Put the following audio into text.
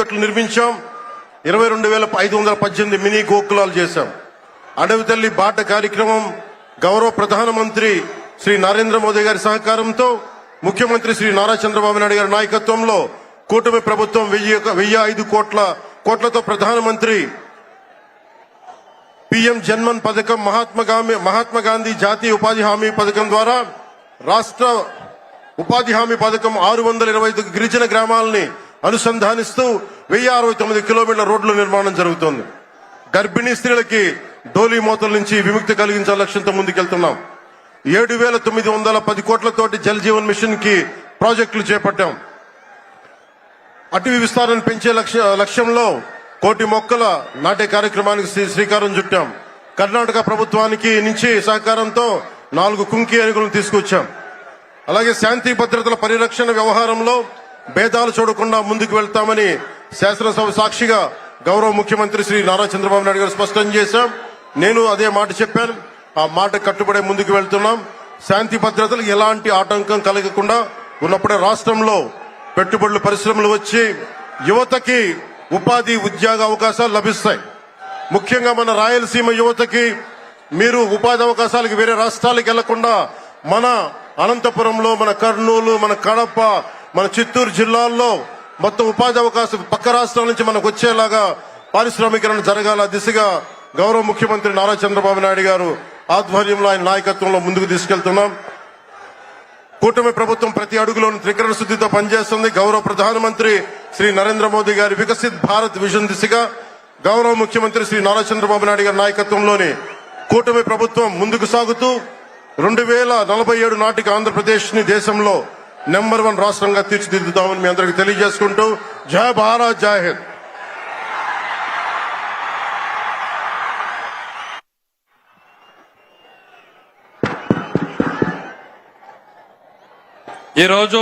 తొట్లు నిర్మించాం. ఇరవై రెండు వేల ఐదు వందల పద్దెనిమిది మినీ గోకులాలు చేశాం. అడవి తల్లి బాట కార్యక్రమం గౌరవ ప్రధానమంత్రి శ్రీ నరేంద్ర మోదీ గారి సహకారంతో ముఖ్యమంత్రి శ్రీ నారా చంద్రబాబు నాయుడు గారి నాయకత్వంలో కూటమి ప్రభుత్వం వెయ్యి వెయ్యి ఐదు కోట్ల కోట్లతో ప్రధానమంత్రి పిఎం జన్మన్ పథకం మహాత్మా గాంధీ మహాత్మా గాంధీ జాతీయ ఉపాధి హామీ పథకం ద్వారా రాష్ట్ర ఉపాధి హామీ పథకం ఆరు వందల ఇరవై ఐదు గిరిజన గ్రామాలని అనుసంధానిస్తూ వెయ్యి అరవై తొమ్మిది కిలోమీటర్ల రోడ్ల నిర్మాణం జరుగుతోంది. గర్భిణీ స్త్రీలకి డోలీ మోతల నుంచి విముక్తి కలిగించాల లక్ష్యంతో ముందుకెళ్తున్నాం. ఏడు వేల తొమ్మిది వందల పది కోట్లతోటి జల్ జీవన్ మిషన్కి ప్రాజెక్టులు చేపట్టాం. అటవీ విస్తారాన్ని పెంచే లక్ష్య లక్ష్యంలో కోటి మొక్కల నాటే కార్యక్రమానికి శ్రీకారం చుట్టాం. కర్ణాటక ప్రభుత్వానికి నుంచి సహకారంతో నాలుగు కుంకి ఏనుగులను తీసుకొచ్చాం. అలాగే శాంతి భద్రతల పరిరక్షణ వ్యవహారంలో భేదాలు చూడకుండా ముందుకు వెళ్తామని శాసనసభ సాక్షిగా గౌరవ ముఖ్యమంత్రి శ్రీ నారా చంద్రబాబు నాయుడు గారు స్పష్టం చేశాం. నేను అదే మాట చెప్పాను. ఆ మాట కట్టుబడే ముందుకు వెళ్తున్నాం. శాంతి భద్రతలు ఎలాంటి ఆటంకం కలగకుండా ఉన్నప్పుడే రాష్ట్రంలో పెట్టుబడులు పరిశ్రమలు వచ్చి యువతకి ఉపాధి ఉద్యోగ అవకాశాలు లభిస్తాయి. ముఖ్యంగా మన రాయలసీమ యువతకి మీరు ఉపాధి అవకాశాలకు వేరే రాష్ట్రాలకు వెళ్ళకుండా మన అనంతపురంలో మన కర్నూలు మన కడప మన చిత్తూరు జిల్లాల్లో మొత్తం ఉపాధి అవకాశం పక్క రాష్ట్రాల నుంచి మనకు వచ్చేలాగా పారిశ్రామికరణ జరగాల దిశగా గౌరవ ముఖ్యమంత్రి నారా చంద్రబాబు నాయుడు గారు ఆధ్వర్యంలో ఆయన నాయకత్వంలో ముందుకు తీసుకెళ్తున్నాం. కూటమి ప్రభుత్వం ప్రతి అడుగులోనూ త్రికరణ శుద్ధితో పనిచేస్తుంది. గౌరవ ప్రధానమంత్రి శ్రీ నరేంద్ర మోదీ గారి వికసిత్ భారత్ విజన్ దిశగా గౌరవ ముఖ్యమంత్రి శ్రీ నారా చంద్రబాబు నాయుడు గారి నాయకత్వంలోని కూటమి ప్రభుత్వం ముందుకు సాగుతూ రెండు వేల నలభై ఏడు నాటికి ఆంధ్రప్రదేశ్ని దేశంలో నెంబర్ వన్ రాష్ట్రంగా తీర్చిదిద్దుతామని మీ అందరికి తెలియజేసుకుంటూ జయ భారత్ జై హింద్. ఈరోజు